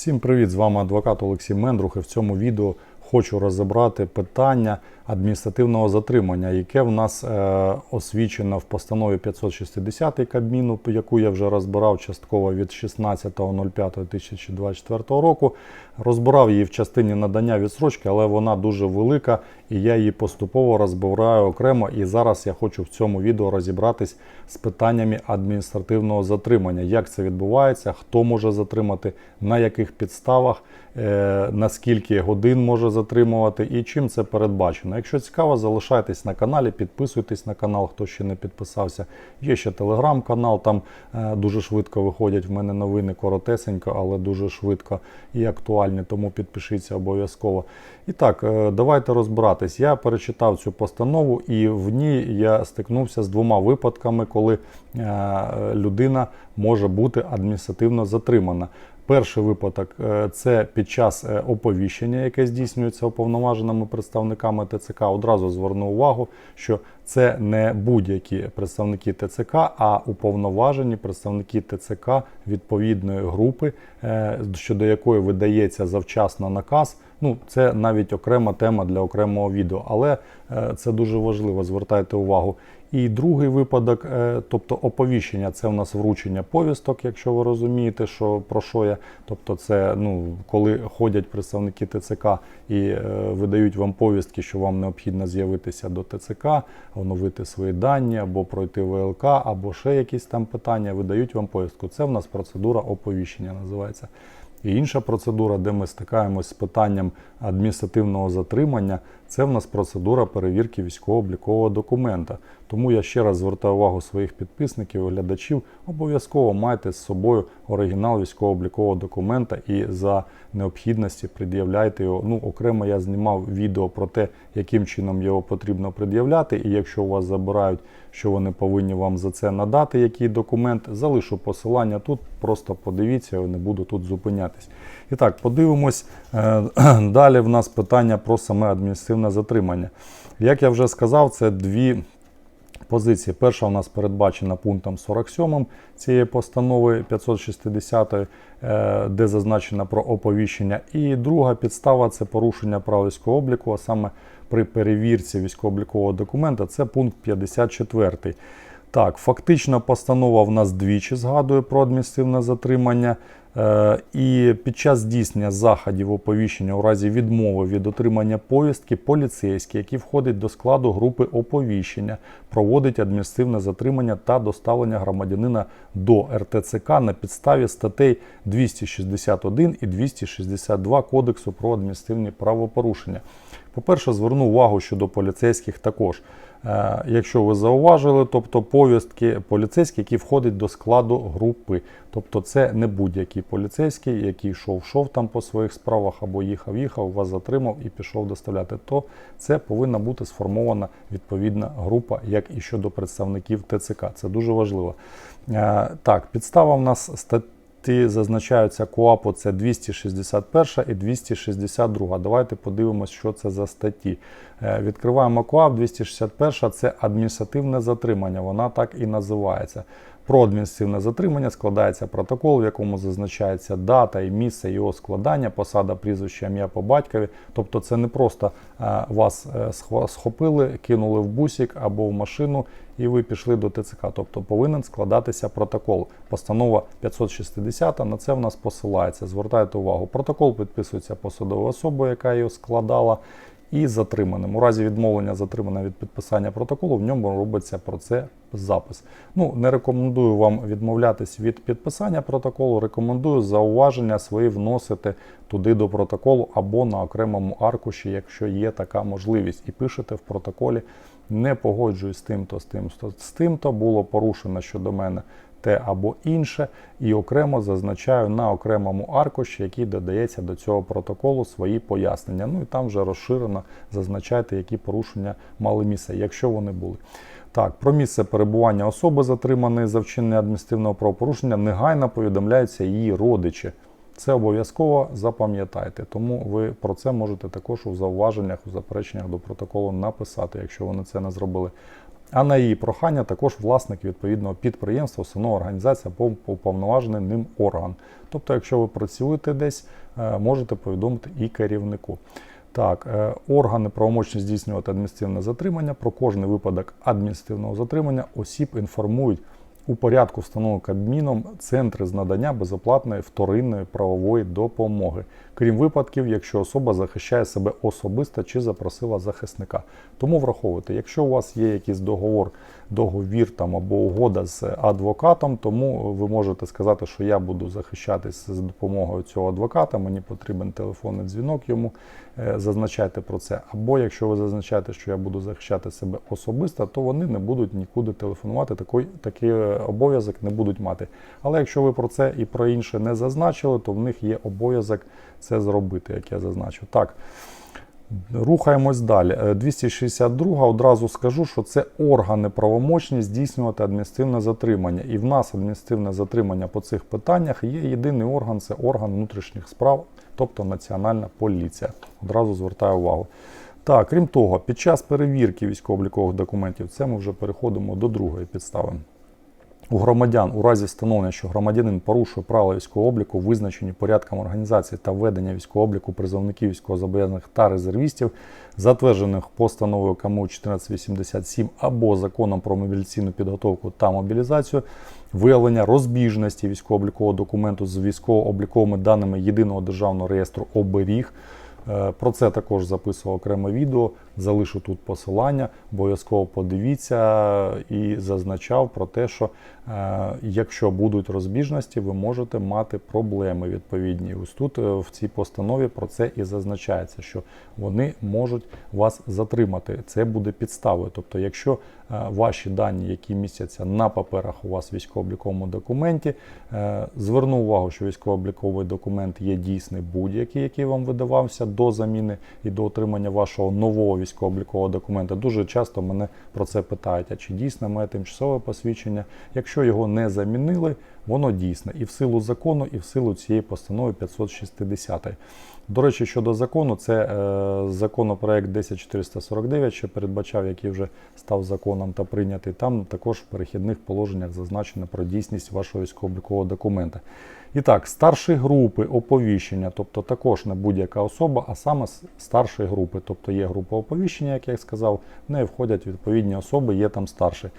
Всім привіт! З вами адвокат Олексій Мендрух. І в цьому відео хочу розібрати питання адміністративного затримання, яке в нас е, освічено в постанові 560 Кабміну, яку я вже розбирав частково від 16.05.2024 року. Розбирав її в частині надання відсрочки, але вона дуже велика, і я її поступово розбираю окремо. І зараз я хочу в цьому відео розібратись з питаннями адміністративного затримання, як це відбувається, хто може затримати, на яких підставах, е, на скільки годин може затримувати і чим це передбачено. Якщо цікаво, залишайтесь на каналі, підписуйтесь на канал, хто ще не підписався. Є ще телеграм-канал, там е, дуже швидко виходять в мене новини коротесенько, але дуже швидко і актуальні, тому підпишіться обов'язково. І так, е, давайте розбиратись. Я перечитав цю постанову, і в ній я стикнувся з двома випадками, коли е, людина може бути адміністративно затримана. Перший випадок е, це під час е, оповіщення, яке здійснюється уповноваженими представниками ТЦК. Одразу зверну увагу, що це не будь-які представники ТЦК, а уповноважені представники ТЦК відповідної групи, е, щодо якої видається завчасно наказ. Ну, це навіть окрема тема для окремого відео, але це дуже важливо. Звертайте увагу. І другий випадок, тобто оповіщення, це у нас вручення повісток, якщо ви розумієте, що про що я. Тобто, це ну, коли ходять представники ТЦК і е, видають вам повістки, що вам необхідно з'явитися до ТЦК, оновити свої дані, або пройти ВЛК, або ще якісь там питання, видають вам повістку. Це в нас процедура оповіщення називається. І інша процедура, де ми стикаємось з питанням адміністративного затримання, це в нас процедура перевірки військово-облікового документа. Тому я ще раз звертаю увагу своїх підписників і глядачів, обов'язково майте з собою оригінал військово-облікового документа і за необхідності пред'являйте його. Ну, окремо я знімав відео про те, яким чином його потрібно пред'являти, і якщо у вас забирають, що вони повинні вам за це надати, який документ, залишу посилання тут, просто подивіться, я не буду тут зупинятись. І так, подивимось. Е, далі в нас питання про саме адміністративне затримання. Як я вже сказав, це дві позиції. Перша у нас передбачена пунктом 47 цієї постанови 560, е, де зазначено про оповіщення. І друга підстава це порушення прав військового обліку, а саме при перевірці військово-облікового документа, це пункт 54. Так, фактично постанова в нас двічі згадує про адміністративне затримання. Е, і під час здійснення заходів оповіщення у разі відмови від отримання повістки поліцейський, який входить до складу групи оповіщення, проводить адміністративне затримання та доставлення громадянина до РТЦК на підставі статей 261 і 262 Кодексу про адміністративні правопорушення. По-перше, зверну увагу щодо поліцейських також. Е, якщо ви зауважили, тобто повістки поліцейські, які входять до складу групи. Тобто це не будь-який поліцейський, який йшов шов там по своїх справах або їхав, їхав, вас затримав і пішов доставляти. То це повинна бути сформована відповідна група, як і щодо представників ТЦК. Це дуже важливо. Е, так, підстава в нас стаття. Ті зазначаються КОАПу це 261 і 262. Давайте подивимося, що це за статті. Е, відкриваємо КОАП 261 це адміністративне затримання. Вона так і називається. Про адміністративне затримання складається протокол, в якому зазначається дата і місце його складання, посада, прізвище, ім'я по батькові. Тобто це не просто е, вас е, схопили, кинули в бусик або в машину і ви пішли до ТЦК. Тобто повинен складатися протокол. Постанова 560 на це в нас посилається. Звертайте увагу, протокол підписується посадовою особою, яка його складала і затриманим. У разі відмовлення затримання від підписання протоколу, в ньому робиться про це запис. Ну, Не рекомендую вам відмовлятись від підписання протоколу, рекомендую зауваження свої вносити туди до протоколу або на окремому аркуші, якщо є така можливість, і пишете в протоколі. Не погоджуюсь з тим-то, з тим-то, з тим-то було порушено щодо мене те або інше, і окремо зазначаю на окремому аркуші, який додається до цього протоколу свої пояснення. Ну і там вже розширено зазначайте, які порушення мали місце, якщо вони були. Так, про місце перебування особи, затриманої за вчинення адміністративного правопорушення, негайно повідомляються її родичі. Це обов'язково запам'ятайте, тому ви про це можете також у зауваженнях, у запереченнях до протоколу написати, якщо вони це не зробили. А на її прохання також власник відповідного підприємства, установа організація або уповноважений ним орган. Тобто, якщо ви працюєте десь, е, можете повідомити і керівнику. Так, е, органи правомочні здійснювати адміністративне затримання. Про кожний випадок адміністративного затримання осіб інформують у порядку встановленого Кабміном центри з надання безоплатної вторинної правової допомоги, крім випадків, якщо особа захищає себе особисто чи запросила захисника. Тому враховуйте, якщо у вас є якийсь договор, договір там або угода з адвокатом, тому ви можете сказати, що я буду захищатись з допомогою цього адвоката, мені потрібен телефонний дзвінок йому. е, Зазначайте про це. Або якщо ви зазначаєте, що я буду захищати себе особисто, то вони не будуть нікуди телефонувати. Такий, такий е, обов'язок не будуть мати. Але якщо ви про це і про інше не зазначили, то в них є обов'язок це зробити, як я зазначив. Так. Рухаємось далі. Е, 262 одразу скажу, що це органи правомочні здійснювати адміністративне затримання. І в нас адміністративне затримання по цих питаннях є єдиний орган це орган внутрішніх справ, тобто Національна поліція. Одразу звертаю увагу. Так, крім того, під час перевірки військово-облікових документів, це ми вже переходимо до другої підстави. У громадян у разі встановлення, що громадянин порушує правила військового обліку, визначені порядком організації та ведення військового обліку призовників військовозобов'язаних та резервістів, затверджених постановою КМУ 1487 або законом про мобілізаційну підготовку та мобілізацію, виявлення розбіжності військово-облікового документу з військово-обліковими даними єдиного державного реєстру оберіг. Е, Про це також записував окреме відео. Залишу тут посилання. Обов'язково подивіться і зазначав про те, що е, якщо будуть розбіжності, ви можете мати проблеми відповідні. Ось тут е, в цій постанові про це і зазначається, що вони можуть вас затримати. Це буде підставою. Тобто, якщо е, ваші дані, які містяться на паперах у вас в військово-обліковому документі, зверну увагу, що військово-обліковий документ є дійсний будь-який, який вам видавався до заміни і до отримання вашого нового військово-облікового документа. Дуже часто мене про це питають: а чи дійсно має тимчасове посвідчення? Якщо його не замінили, воно дійсне і в силу закону, і в силу цієї постанови 560. До речі, щодо закону, це е, законопроект 10449, що передбачав, який вже став законом та прийнятий. Там також в перехідних положеннях зазначено про дійсність вашого військово-облікового документа. І так, старші групи оповіщення, тобто також не будь-яка особа, а саме старші групи. Тобто є група оповіщення, як я сказав, в неї входять відповідні особи, є там старший.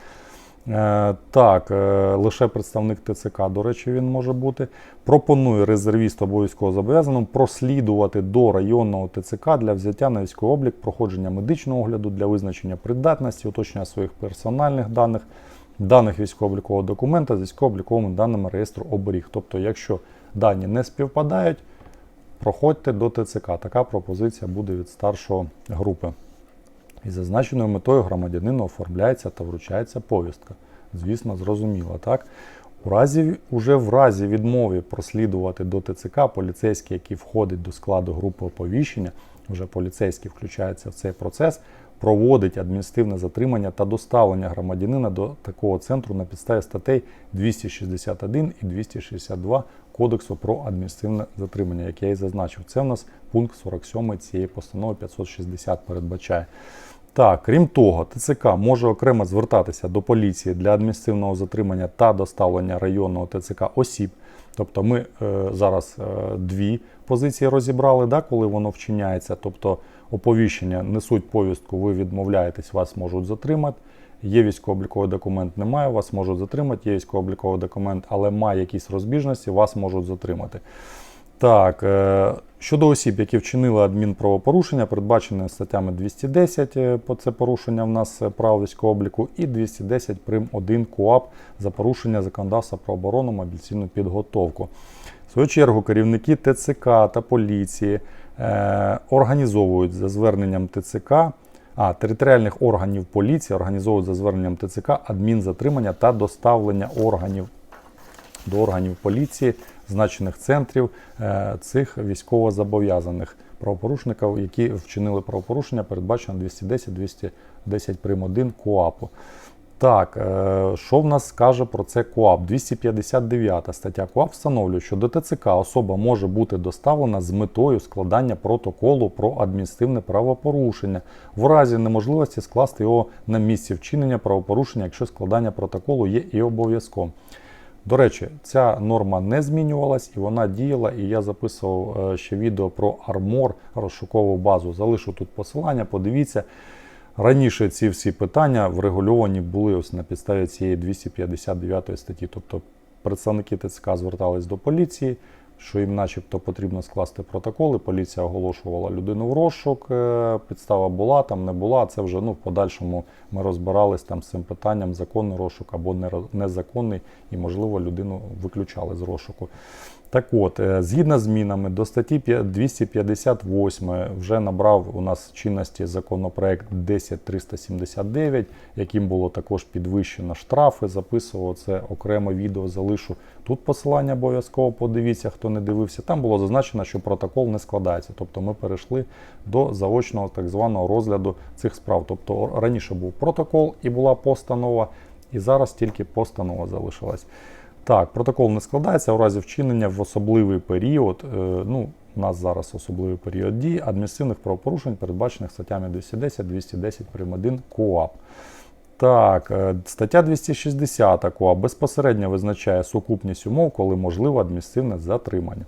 Е, так, е, лише представник ТЦК, до речі, він може бути. Пропонує резервісту або військовозобов'язаному прослідувати до районного ТЦК для взяття на військовий облік, проходження медичного огляду для визначення придатності, уточнення своїх персональних даних, даних військово-облікового документа з військово-обліковими даними реєстру оберіг. Тобто, якщо дані не співпадають, проходьте до ТЦК. Така пропозиція буде від старшого групи. Із зазначеною метою громадянину оформляється та вручається повістка. Звісно, зрозуміло, так? У разі, уже в разі відмови прослідувати до ТЦК, поліцейський, який входить до складу групи оповіщення, вже поліцейський включається в цей процес, проводить адміністративне затримання та доставлення громадянина до такого центру на підставі статей 261 і 262 Кодексу про адміністративне затримання, яке я і зазначив. Це в нас пункт 47 цієї постанови 560 передбачає. Так, крім того, ТЦК може окремо звертатися до поліції для адміністративного затримання та доставлення районного ТЦК осіб. Тобто ми е, зараз е, дві позиції розібрали, да, коли воно вчиняється. Тобто оповіщення несуть повістку, ви відмовляєтесь, вас можуть затримати. Є військово-обліковий документ, немає, вас можуть затримати. Є військово-обліковий документ, але має якісь розбіжності, вас можуть затримати. Так, е, щодо осіб, які вчинили адмінправопорушення, передбачене статтями 210 е, по це порушення в нас е, прав військового обліку, і 210 прим 1 КУАП за порушення законодавства про оборону мобілізаційну підготовку. В свою чергу керівники ТЦК та поліції е, організовують за зверненням ТЦК. А територіальних органів поліції організовують за зверненням ТЦК адмінзатримання та доставлення органів до органів поліції, значених центрів е, цих військовозобов'язаних правопорушників, які вчинили правопорушення, передбачено 210 210 прим. 1 КОАПу. Так, е, що в нас каже про це КОАП? 259 стаття КОАП встановлює, що до ТЦК особа може бути доставлена з метою складання протоколу про адміністративне правопорушення в разі неможливості скласти його на місці вчинення правопорушення, якщо складання протоколу є і обов'язком. До речі, ця норма не змінювалась і вона діяла. І я записував е, ще відео про Армор, розшукову базу. Залишу тут посилання, подивіться. Раніше ці всі питання врегульовані були ось на підставі цієї 259 статті. Тобто представники ТЦК звертались до поліції, що їм начебто потрібно скласти протоколи. Поліція оголошувала людину в розшук, е, підстава була, там не була. Це вже ну, в подальшому ми розбирались там з цим питанням, законний розшук або незаконний, і, можливо, людину виключали з розшуку. Так от, е, згідно з змінами до статті 258 вже набрав у нас чинності законопроект 10379, яким було також підвищено штрафи. Записував це окреме відео, залишу. Тут посилання обов'язково подивіться, хто не дивився. Там було зазначено, що протокол не складається. Тобто ми перейшли до заочного так званого розгляду цих справ. Тобто раніше був протокол і була постанова, і зараз тільки постанова залишилась. Так, протокол не складається у разі вчинення в особливий період. е, Ну, у нас зараз особливий період дії адміністративних правопорушень, передбачених статтями 210, 210 прим. 1 КОАП. Так, е, стаття 260 КОАП безпосередньо визначає сукупність умов, коли можливе адміністративне затримання.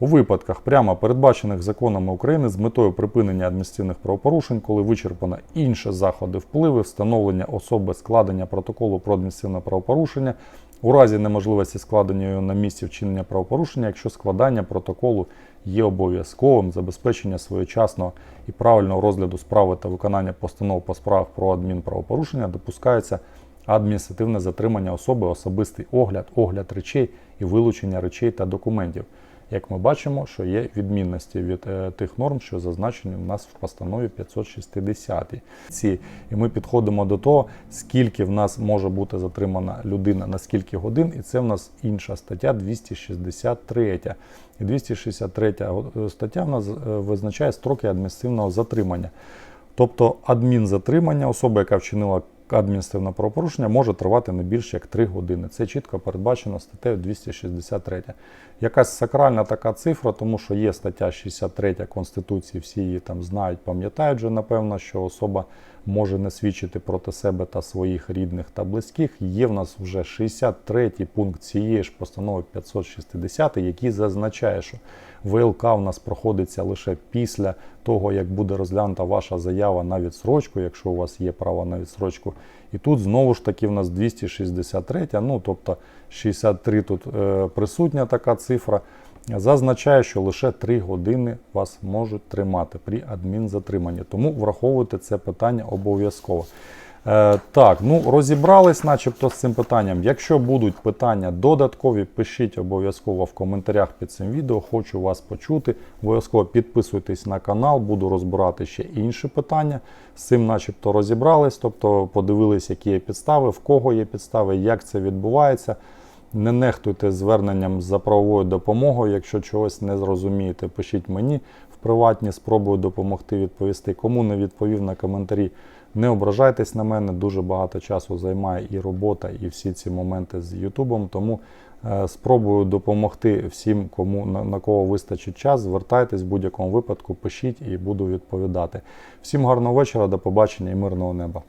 У випадках, прямо передбачених законами України з метою припинення адміністративних правопорушень, коли вичерпано інші заходи впливу, встановлення особи складення протоколу про адміністративне правопорушення, у разі неможливості складення його на місці вчинення правопорушення, якщо складання протоколу є обов'язковим, забезпечення своєчасного і правильного розгляду справи та виконання постанов по справах про адмінправопорушення допускається адміністративне затримання особи, особистий огляд, огляд речей і вилучення речей та документів. Як ми бачимо, що є відмінності від е, тих норм, що зазначені у нас в постанові 560. Ці, і ми підходимо до того, скільки в нас може бути затримана людина на скільки годин, і це в нас інша стаття 263. І 263 стаття в нас е, визначає строки адміністративного затримання. Тобто адмінзатримання, особа, яка вчинила адміністративне правопорушення, може тривати не більше як 3 години. Це чітко передбачено статтею 263. Якась сакральна така цифра, тому що є стаття 63 Конституції, всі її там знають, пам'ятають вже, напевно, що особа може не свідчити проти себе та своїх рідних та близьких. Є в нас вже 63 пункт цієї ж постанови 560, який зазначає, що ВЛК в нас проходиться лише після того, як буде розглянута ваша заява на відсрочку, якщо у вас є право на відсрочку. І тут знову ж таки в нас 263, ну тобто 63 тут е, присутня така цифра. Зазначає, що лише 3 години вас можуть тримати при адмінзатриманні. Тому враховуйте це питання обов'язково. Е, так, ну розібрались, начебто, з цим питанням. Якщо будуть питання додаткові, пишіть обов'язково в коментарях під цим відео. Хочу вас почути. Обов'язково підписуйтесь на канал, буду розбирати ще інші питання. З цим, начебто, розібрались, тобто подивились, які є підстави, в кого є підстави, як це відбувається. Не нехтуйте зверненням за правовою допомогою. Якщо чогось не зрозумієте, пишіть мені в приватні, спробую допомогти відповісти. Кому не відповів на коментарі, не ображайтесь на мене. Дуже багато часу займає і робота, і всі ці моменти з Ютубом. Тому е, спробую допомогти всім, кому на, кого вистачить час. Звертайтесь в будь-якому випадку, пишіть і буду відповідати. Всім гарного вечора, до побачення і мирного неба.